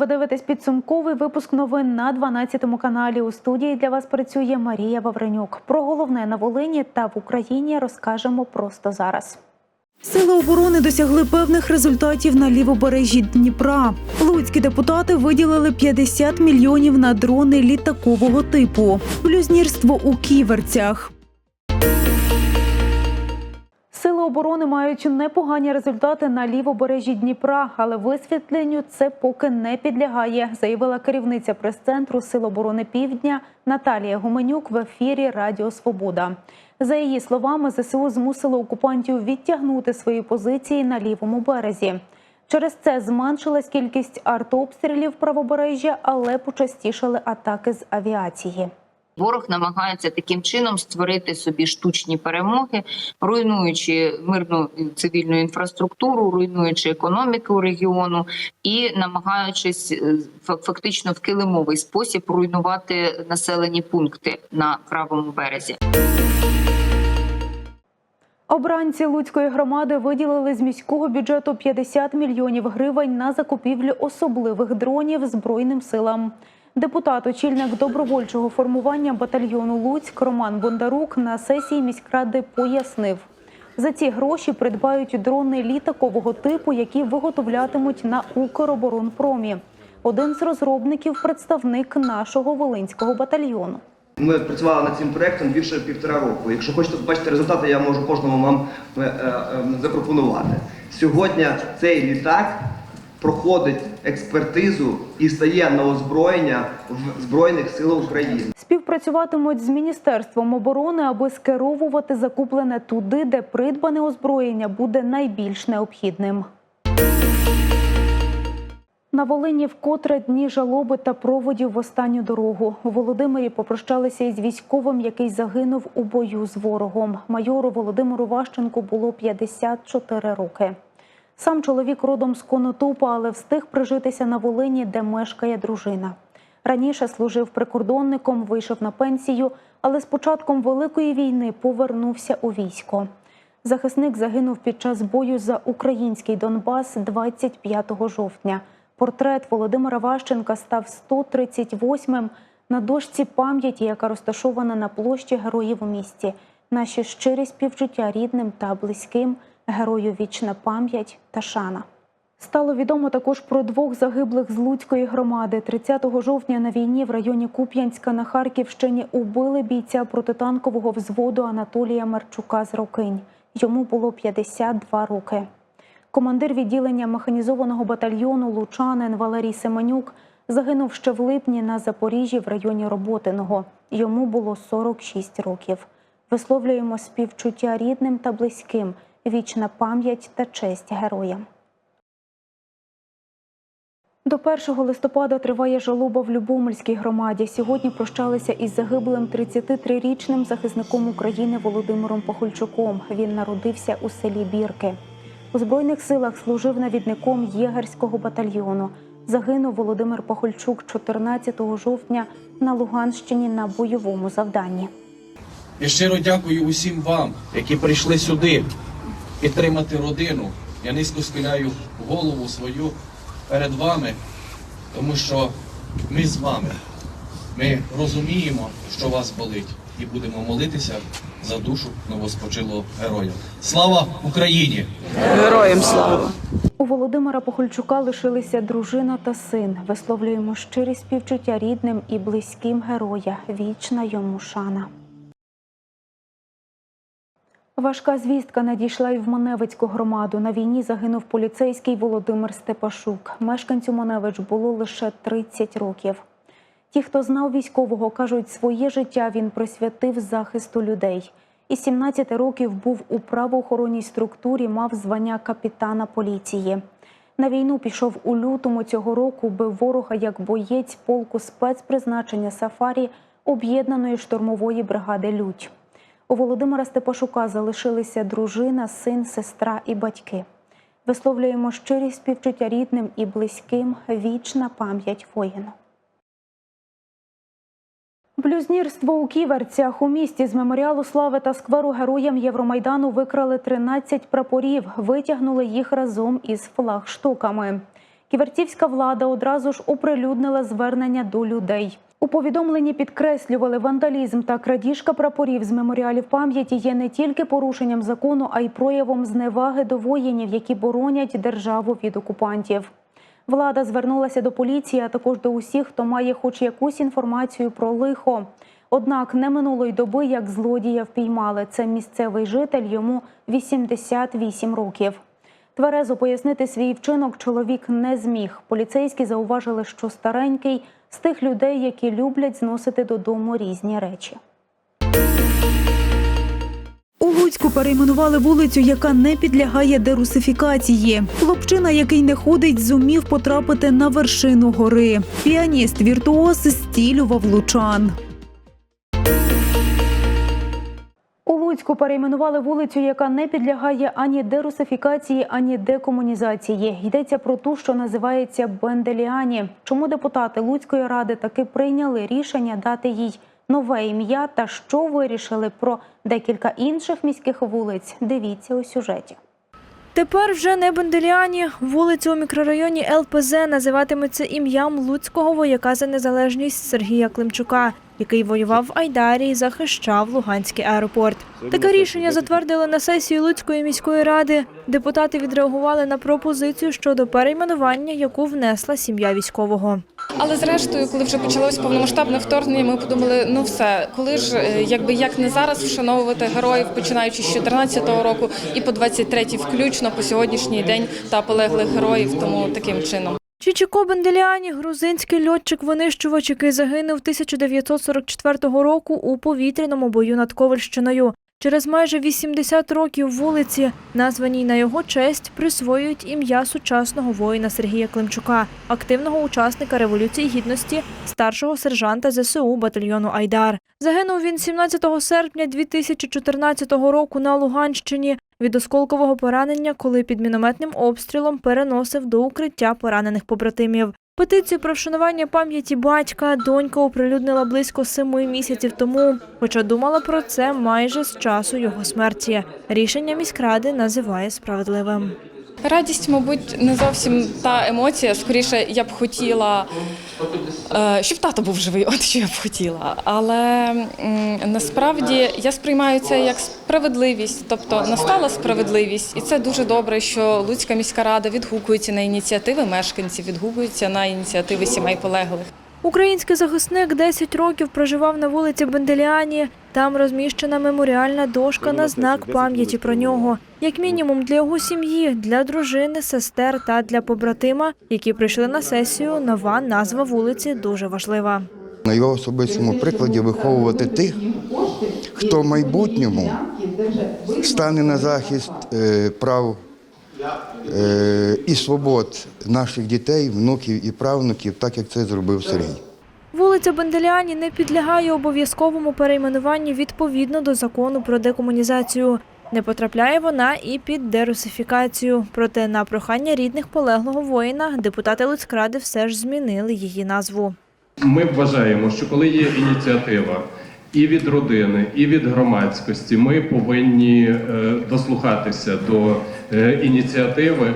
Ви дивитесь підсумковий випуск новин на 12 каналі. У студії для вас працює Марія Вавренюк. Про головне на Волині та в Україні розкажемо просто зараз. Сили оборони досягли певних результатів на лівобережжі Дніпра. Луцькі депутати виділили 50 мільйонів на дрони літакового типу. Блюзнірство у ківерцях. Оборони мають непогані результати на лівобережжі Дніпра, але висвітленню це поки не підлягає, заявила керівниця прес-центру Сил оборони Півдня Наталія Гуменюк в ефірі Радіо Свобода. За її словами, ЗСУ змусило окупантів відтягнути свої позиції на лівому березі. Через це зменшилась кількість артобстрілів правобережжя, але почастішали атаки з авіації. Ворог намагається таким чином створити собі штучні перемоги, руйнуючи мирну цивільну інфраструктуру, руйнуючи економіку регіону і намагаючись е, фактично в килимовий спосіб руйнувати населені пункти на правому березі. Обранці Луцької громади виділили з міського бюджету 50 мільйонів гривень на закупівлю особливих дронів Збройним силам. Депутат, очільник добровольчого формування батальйону Луцьк Роман Бондарук на сесії міськради пояснив, за ці гроші придбають дрони літакового типу, які виготовлятимуть на Укроборонпромі. Один з розробників представник нашого волинського батальйону. Ми працювали над цим проектом більше півтора року. Якщо хочете побачити результати, я можу кожному вам е, е, запропонувати. Сьогодні цей літак проходить експертизу і стає на озброєння в Збройних силах України. Співпрацюватимуть з міністерством оборони, аби скеровувати закуплене туди, де придбане озброєння буде найбільш необхідним. На Волині вкотре дні жалоби та проводів в останню дорогу. У Володимирі попрощалися із військовим, який загинув у бою з ворогом. Майору Володимиру Ващенку було 54 роки. Сам чоловік родом з Конотопа, але встиг прижитися на Волині, де мешкає дружина. Раніше служив прикордонником, вийшов на пенсію, але з початком Великої війни повернувся у військо. Захисник загинув під час бою за український Донбас 25 жовтня. Портрет Володимира Ващенка став 138-м на дошці пам'яті, яка розташована на площі героїв у місті. Наші щирі співчуття рідним та близьким, герою вічна пам'ять та шана. Стало відомо також про двох загиблих з Луцької громади. 30 жовтня на війні в районі Куп'янська на Харківщині убили бійця протитанкового взводу Анатолія Марчука з Рокинь. Йому було 52 роки. Командир відділення механізованого батальйону Лучанин Валерій Семенюк загинув ще в липні на Запоріжжі в районі Роботиного. Йому було 46 років. Висловлюємо співчуття рідним та близьким, вічна пам'ять та честь героям. До 1 листопада триває жалоба в Любомельській громаді. Сьогодні прощалися із загиблим 33-річним захисником України Володимиром Пахульчуком. Він народився у селі Бірки. У Збройних силах служив навідником єгерського батальйону. Загинув Володимир Пахульчук 14 жовтня на Луганщині на бойовому завданні. І щиро дякую усім вам, які прийшли сюди підтримати родину. Я низько схиляю голову свою перед вами, тому що ми з вами. Ми розуміємо, що вас болить, і будемо молитися за душу новоспочилого героя. Слава Україні! Героям слава! У Володимира Похольчука лишилися дружина та син. Висловлюємо щирі співчуття рідним і близьким героя. Вічна йому шана. Важка звістка надійшла і в Маневицьку громаду. На війні загинув поліцейський Володимир Степашук. Мешканцю Маневич було лише 30 років. Ті, хто знав військового, кажуть, своє життя він присвятив захисту людей. Із 17 років був у правоохоронній структурі, мав звання капітана поліції. На війну пішов у лютому цього року, бив ворога як боєць полку спецпризначення Сафарі об'єднаної штурмової бригади Лють. У Володимира Степашука залишилися дружина, син, сестра і батьки. Висловлюємо щирі співчуття рідним і близьким, вічна пам'ять воїну. Блюзнірство у ківерцях у місті з меморіалу слави та скверу героям Євромайдану викрали 13 прапорів, витягнули їх разом із флагштоками. Ківерцівська влада одразу ж оприлюднила звернення до людей. У повідомленні підкреслювали вандалізм та крадіжка прапорів з меморіалів пам'яті є не тільки порушенням закону, а й проявом зневаги до воїнів, які боронять державу від окупантів. Влада звернулася до поліції, а також до усіх, хто має хоч якусь інформацію про лихо. Однак не минулої доби, як злодія впіймали. Це місцевий житель, йому 88 років. Тверезо пояснити свій вчинок чоловік не зміг. Поліцейські зауважили, що старенький з тих людей, які люблять зносити додому різні речі. У Луцьку перейменували вулицю, яка не підлягає дерусифікації. Хлопчина, який не ходить, зумів потрапити на вершину гори. Піаніст віртуоз стілював лучан. Луцьку перейменували вулицю, яка не підлягає ані дерусифікації, ані декомунізації. Йдеться про ту, що називається Бенделіані. Чому депутати Луцької ради таки прийняли рішення дати їй нове ім'я та що вирішили про декілька інших міських вулиць? Дивіться у сюжеті. Тепер вже не Бенделіані. Вулиця у мікрорайоні ЛПЗ називатиметься ім'ям луцького вояка за незалежність Сергія Климчука, який воював в Айдарі і захищав Луганський аеропорт. Таке рішення затвердили на сесії Луцької міської ради. Депутати відреагували на пропозицію щодо перейменування, яку внесла сім'я військового. Але зрештою, коли вже почалось повномасштабне вторгнення, ми подумали, ну все, коли ж е, якби як не зараз вшановувати героїв, починаючи з 14-го року і по 23-й включно по сьогоднішній день та полеглих героїв, тому таким чином. Чічіко Бенделіані – грузинський льотчик-винищувач, який загинув 1944 року у повітряному бою над Ковальщиною. Через майже 80 років вулиці, названій на його честь, присвоюють ім'я сучасного воїна Сергія Климчука, активного учасника Революції Гідності, старшого сержанта ЗСУ батальйону Айдар. Загинув він 17 серпня 2014 року на Луганщині від осколкового поранення, коли під мінометним обстрілом переносив до укриття поранених побратимів. Петицію про вшанування пам'яті батька донька оприлюднила близько семи місяців тому, хоча думала про це майже з часу його смерті. Рішення міськради називає справедливим. Радість, мабуть, не зовсім та емоція. Скоріше, я б хотіла, е, щоб тато був живий, от що я б хотіла. Але насправді я сприймаю це як справедливість, тобто настала справедливість, і це дуже добре, що Луцька міська рада відгукується на ініціативи мешканців, відгукується на ініціативи сімей полеглих. Український захисник 10 років проживав на вулиці Бенделіані. Там розміщена меморіальна дошка на знак пам'яті про нього. Як мінімум для його сім'ї, для дружини, сестер та для побратима, які прийшли на сесію. Нова назва вулиці дуже важлива. На його особистому прикладі виховувати тих, хто в майбутньому стане на захист е, прав і свобод наших дітей, внуків і правнуків, так як це зробив Сергій. Вулиця Бенделіані не підлягає обов'язковому перейменуванню відповідно до закону про декомунізацію. Не потрапляє вона і під дерусифікацію. Проте на прохання рідних полеглого воїна депутати Луцькради все ж змінили її назву. Ми вважаємо, що коли є ініціатива і від родини, і від громадськості, ми повинні е, дослухатися до е, ініціативи,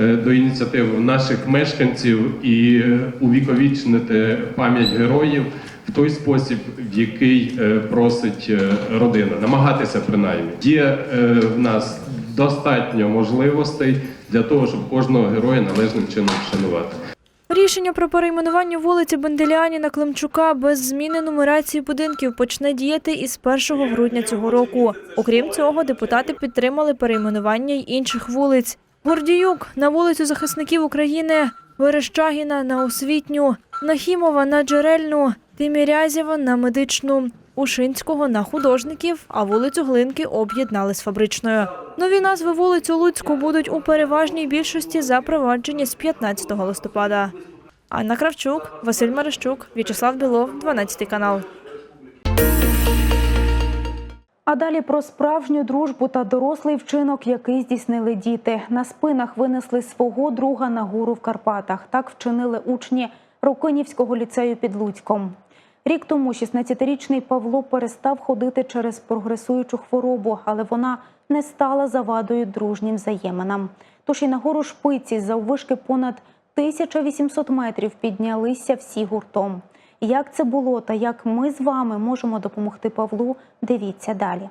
е, до ініціатив наших мешканців і увіковічнити пам'ять героїв в той спосіб, в який просить родина, намагатися принаймні. Є в нас достатньо можливостей для того, щоб кожного героя належним чином вшанувати. Рішення про перейменування вулиці Бенделіані на Климчука без зміни нумерації будинків почне діяти із 1 грудня цього року. Окрім цього, депутати підтримали перейменування й інших вулиць. Гордіюк на вулицю захисників України, Верещагіна на освітню, Нахімова на джерельну, Тимірязєва на медичну. Ушинського на художників, а вулицю Глинки об'єднали з фабричною. Нові назви вулицю Луцьку будуть у переважній більшості запроваджені з 15 листопада. Анна Кравчук, Василь Марищук, В'ячеслав Білов, 12 канал. А далі про справжню дружбу та дорослий вчинок, який здійснили діти. На спинах винесли свого друга на гору в Карпатах. Так вчинили учні Рокинівського ліцею під Луцьком. Рік тому 16-річний Павло перестав ходити через прогресуючу хворобу, але вона не стала завадою дружнім взаєминам. Тож і на гору шпиці заввишки понад 1800 метрів піднялися всі гуртом. Як це було та як ми з вами можемо допомогти Павлу, дивіться далі.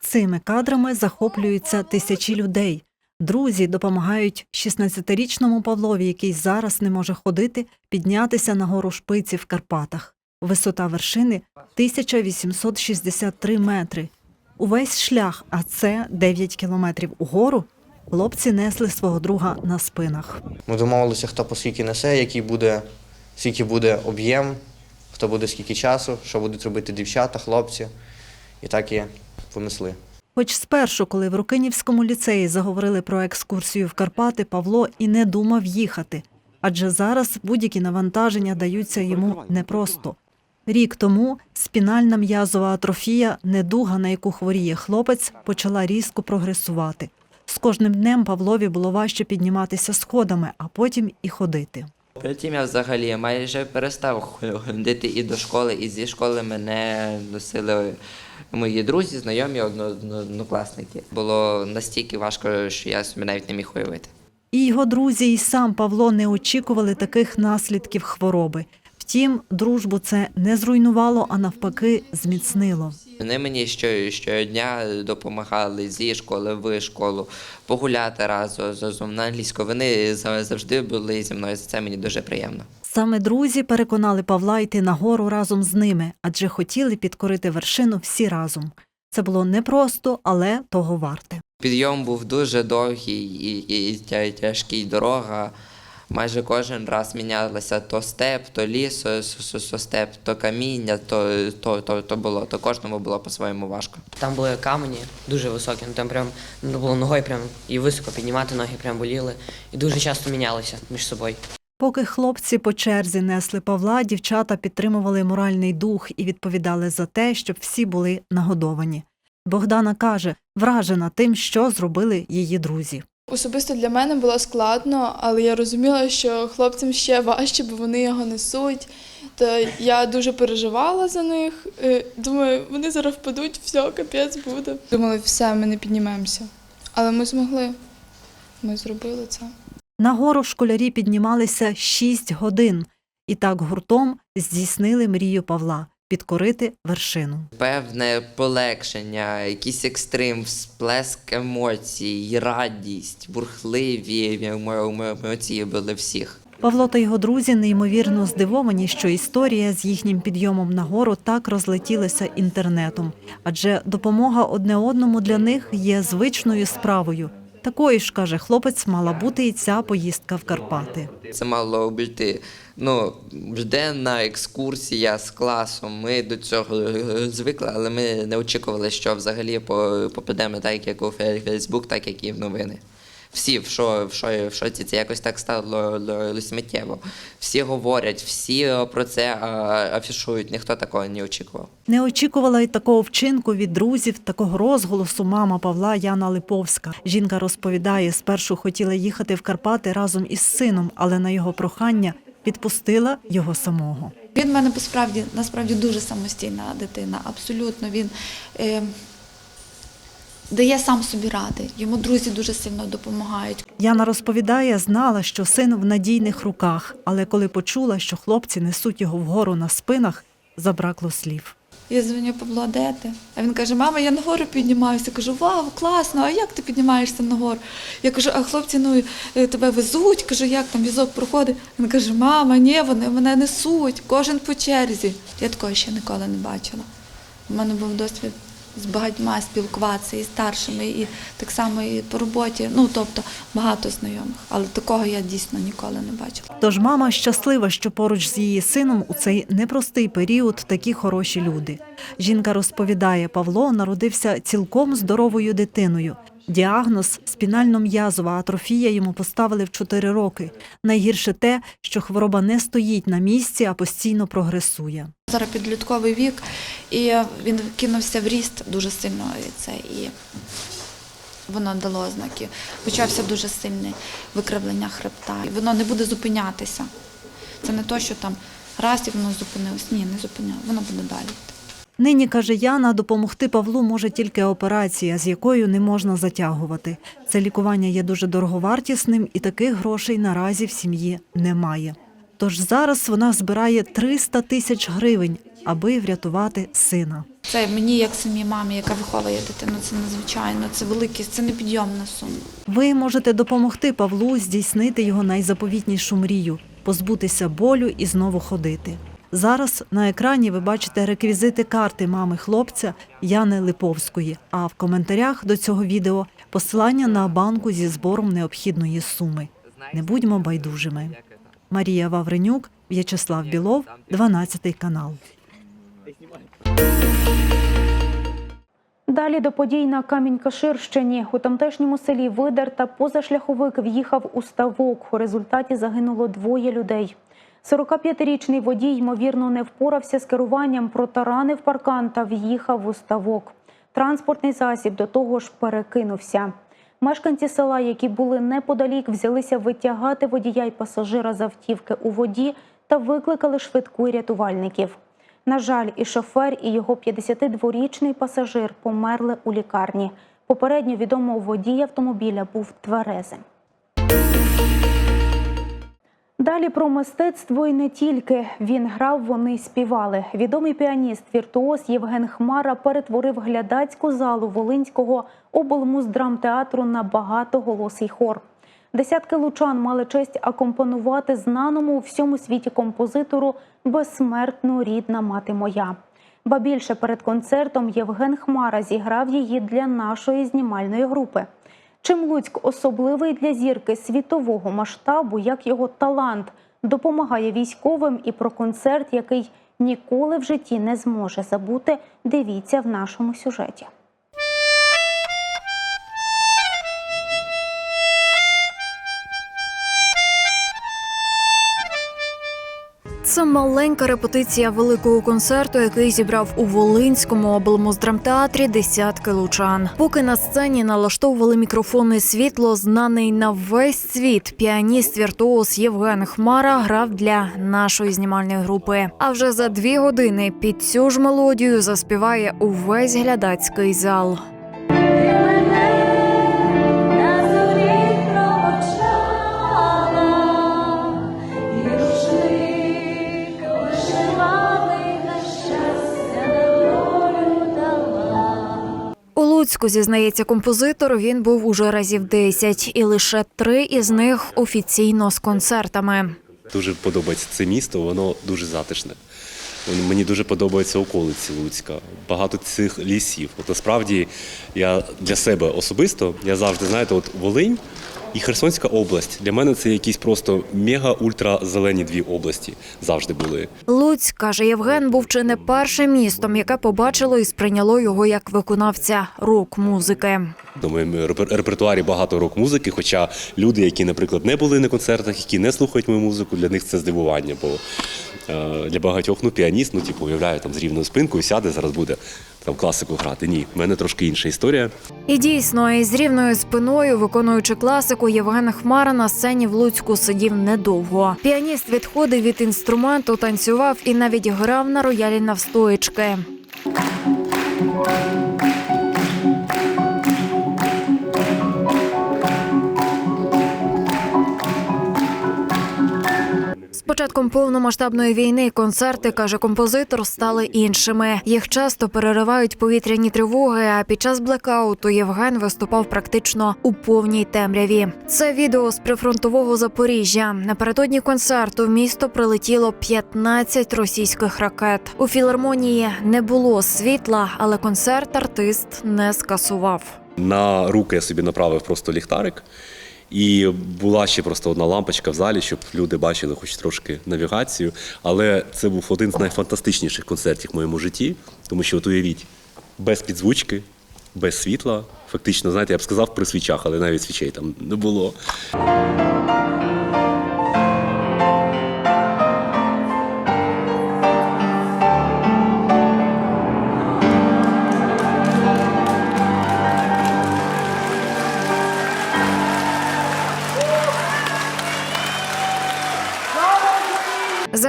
Цими кадрами захоплюються тисячі людей. Друзі допомагають 16-річному Павлові, який зараз не може ходити, піднятися на гору шпиці в Карпатах. Висота вершини 1863 метри. Увесь шлях, а це 9 кілометрів угору, хлопці несли свого друга на спинах. Ми домовилися, хто по скільки несе, який буде, скільки буде об'єм, хто буде скільки часу, що будуть робити дівчата, хлопці. І так і понесли. Хоч спершу, коли в Рукинівському ліцеї заговорили про екскурсію в Карпати, Павло і не думав їхати, адже зараз будь-які навантаження даються йому непросто. Рік тому спінальна м'язова атрофія, недуга, на яку хворіє хлопець, почала різко прогресувати. З кожним днем Павлові було важче підніматися сходами, а потім і ходити. Потім я взагалі майже перестав ходити і до школи, і зі школи мене носили мої друзі, знайомі, одно- одно- однокласники. Було настільки важко, що я собі навіть не міг уявити. І його друзі, і сам Павло не очікували таких наслідків хвороби. Втім, дружбу це не зруйнувало, а навпаки, зміцнило. Вони мені що, щодня допомагали зі школи в школу, погуляти разом, разом на англійську. Вони завжди були зі мною. Це мені дуже приємно. Саме друзі переконали Павла йти на гору разом з ними, адже хотіли підкорити вершину всі разом. Це було непросто, але того варте. Підйом був дуже довгий і тяжкий дорога. Майже кожен раз мінялося то степ, то ліс, то, степ, то каміння, то, то, то, то було, то кожному було по-своєму важко. Там були камені дуже високі, ну там прям ну, було ногою прям і високо піднімати ноги прям боліли. І дуже часто мінялися між собою. Поки хлопці по черзі несли Павла, дівчата підтримували моральний дух і відповідали за те, щоб всі були нагодовані. Богдана каже, вражена тим, що зробили її друзі. Особисто для мене було складно, але я розуміла, що хлопцям ще важче, бо вони його несуть. Та я дуже переживала за них. Е, Думаю, вони зараз впадуть, все, капець буде. Думали, все, ми не піднімемося. Але ми змогли. Ми зробили це. На гору школярі піднімалися шість годин, і так гуртом здійснили мрію Павла підкорити вершину. Певне полегшення, якийсь екстрим, всплеск емоцій, радість, бурхливі емо- емоції були всіх. Павло та його друзі неймовірно здивовані, що історія з їхнім підйомом на гору так розлетілася інтернетом, адже допомога одне одному для них є звичною справою. Такою ж каже хлопець, мала бути і ця поїздка в Карпати. Це мало бути ну, жденна екскурсія з класом. Ми до цього звикли, але ми не очікували, що взагалі по- попадемо так, як у Фейсбук, так як і в новини. Всі в що, в що, в шоці, це якось так стало л- л- сміттєво. Всі говорять, всі про це а, афішують, ніхто такого не очікував. Не очікувала й такого вчинку від друзів, такого розголосу мама Павла Яна Липовська. Жінка розповідає, спершу хотіла їхати в Карпати разом із сином, але на його прохання відпустила його самого. Він в мене насправді, насправді дуже самостійна дитина. Абсолютно він е, дає сам собі ради. Йому друзі дуже сильно допомагають. Яна розповідає, знала, що син в надійних руках, але коли почула, що хлопці несуть його вгору на спинах, забракло слів. Я дзвоню Павло, де ти? А він каже: Мама, я нагору піднімаюся. Я Кажу, вау, класно, а як ти піднімаєшся нагору? Я кажу, а хлопці ну е, тебе везуть. Кажу, як там візок проходить? Він каже, мама, ні, вони мене несуть, кожен по черзі. Я такого ще ніколи не бачила. У мене був досвід з багатьма спілкуватися і старшими, і так само і по роботі. Ну тобто багато знайомих, але такого я дійсно ніколи не бачила. Тож мама щаслива, що поруч з її сином у цей непростий період такі хороші люди. Жінка розповідає, Павло народився цілком здоровою дитиною. Діагноз спінально-м'язова атрофія йому поставили в 4 роки. Найгірше те, що хвороба не стоїть на місці, а постійно прогресує. Зараз підлітковий вік, і він кинувся в ріст дуже сильно. Це і воно дало ознаки. Почався дуже сильне викривлення хребта. І воно не буде зупинятися. Це не то, що там раз і воно зупинилось. Ні, не зупиняло. Воно буде далі. Нині каже Яна, допомогти Павлу може тільки операція, з якою не можна затягувати. Це лікування є дуже дороговартісним, і таких грошей наразі в сім'ї немає. Тож зараз вона збирає 300 тисяч гривень, аби врятувати сина. Це мені, як самій мамі, яка виховує дитину, це надзвичайно, це велике, це непідйомна сума. Ви можете допомогти Павлу здійснити його найзаповітнішу мрію позбутися болю і знову ходити. Зараз на екрані ви бачите реквізити карти мами хлопця Яни Липовської. А в коментарях до цього відео посилання на банку зі збором необхідної суми. Не будьмо байдужими. Марія Вавренюк, В'ячеслав Білов, 12 канал. Далі до подій на Камінь-Каширщині. У тамтешньому селі Видер та позашляховик в'їхав у ставок. У результаті загинуло двоє людей. 45-річний водій, ймовірно, не впорався з керуванням, протаранив паркан та в'їхав у ставок. Транспортний засіб до того ж перекинувся. Мешканці села, які були неподалік, взялися витягати водія й пасажира з автівки у воді та викликали швидку рятувальників. На жаль, і шофер, і його 52-річний пасажир померли у лікарні. Попередньо відомо водій автомобіля був тверезим. Далі про мистецтво і не тільки. Він грав, вони співали. Відомий піаніст, віртуоз Євген Хмара перетворив глядацьку залу Волинського облмуздрамтеатру на багатоголосий хор. Десятки лучан мали честь акомпонувати знаному у всьому світі композитору безсмертну рідна мати моя. Ба більше перед концертом Євген Хмара зіграв її для нашої знімальної групи. Чим Луцьк особливий для зірки світового масштабу, як його талант допомагає військовим і про концерт, який ніколи в житті не зможе забути, дивіться в нашому сюжеті. Це маленька репетиція великого концерту, який зібрав у Волинському облмуздрамтеатрі десятки лучан. Поки на сцені налаштовували мікрофонне світло, знаний на весь світ піаніст віртуоз Євген Хмара грав для нашої знімальної групи. А вже за дві години під цю ж мелодію заспіває увесь глядацький зал. Луцьку зізнається композитор. Він був уже разів 10, і лише три із них офіційно з концертами. Дуже подобається це місто, воно дуже затишне. Мені дуже подобаються околиці Луцька, багато цих лісів. От насправді я для себе особисто, я завжди знаєте, от Волинь і Херсонська область для мене це якісь просто мега-ультра зелені дві області завжди були. Луцьк, каже Євген, був чи не першим містом, яке побачило і сприйняло його як виконавця рок-музики. У моєму репертуарі багато рок-музики, хоча люди, які, наприклад, не були на концертах, які не слухають мою музику, для них це здивування. Бо е, для багатьох ну, піаніст, ну, типу, уявляю, там з рівною спинкою сяде, зараз буде там класику грати. Ні, в мене трошки інша історія. І дійсно, із рівною спиною, виконуючи класику, Євген Хмара на сцені в Луцьку сидів недовго. Піаніст відходив від інструменту, танцював і навіть грав на роялі навстоячки. Початком повномасштабної війни концерти, каже композитор, стали іншими. Їх часто переривають повітряні тривоги. А під час блекауту Євген виступав практично у повній темряві. Це відео з прифронтового Запоріжжя. Напередодні концерту в місто прилетіло 15 російських ракет. У філармонії не було світла, але концерт артист не скасував. На руки я собі направив просто ліхтарик. І була ще просто одна лампочка в залі, щоб люди бачили хоч трошки навігацію. Але це був один з найфантастичніших концертів в моєму житті, тому що от уявіть, без підзвучки, без світла. Фактично, знаєте, я б сказав при свічах, але навіть свічей там не було.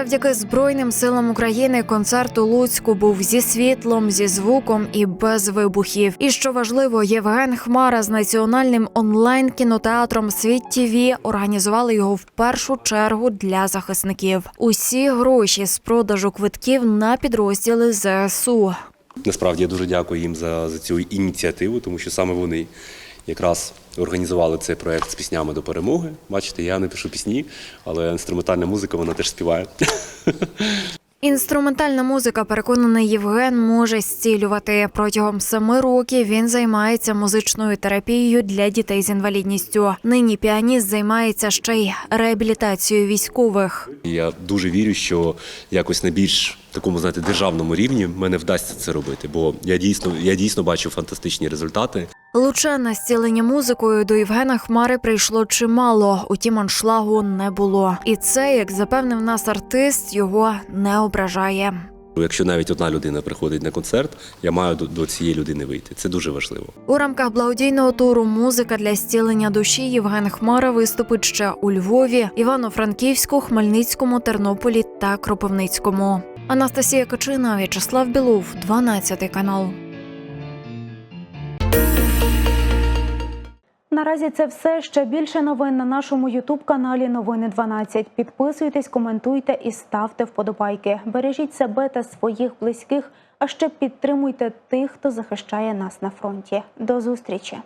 Завдяки Збройним силам України концерт у Луцьку був зі світлом, зі звуком і без вибухів. І що важливо, Євген Хмара з національним онлайн кінотеатром Світ ТВ організували його в першу чергу для захисників. Усі гроші з продажу квитків на підрозділи ЗСУ. Насправді я дуже дякую їм за, за цю ініціативу, тому що саме вони якраз організували цей проект з піснями до перемоги. Бачите, я не пишу пісні, але інструментальна музика вона теж співає. Інструментальна музика, переконаний Євген, може зцілювати. Протягом семи років він займається музичною терапією для дітей з інвалідністю. Нині піаніст займається ще й реабілітацією військових. Я дуже вірю, що якось на більш такому знаєте державному рівні мене вдасться це робити, бо я дійсно я дійсно бачу фантастичні результати. Луче на зцілення музикою до Євгена Хмари прийшло чимало, утім аншлагу не було. І це, як запевнив нас артист, його не ображає. Якщо навіть одна людина приходить на концерт, я маю до, до цієї людини вийти. Це дуже важливо. У рамках благодійного туру Музика для зцілення душі Євген Хмара виступить ще у Львові, Івано-Франківську, Хмельницькому, Тернополі та Кропивницькому. Анастасія Качина, В'ячеслав Білов, 12 канал. Наразі це все. Ще більше новин на нашому Ютуб-каналі Новини 12. Підписуйтесь, коментуйте і ставте вподобайки. Бережіть себе та своїх близьких, а ще підтримуйте тих, хто захищає нас на фронті. До зустрічі!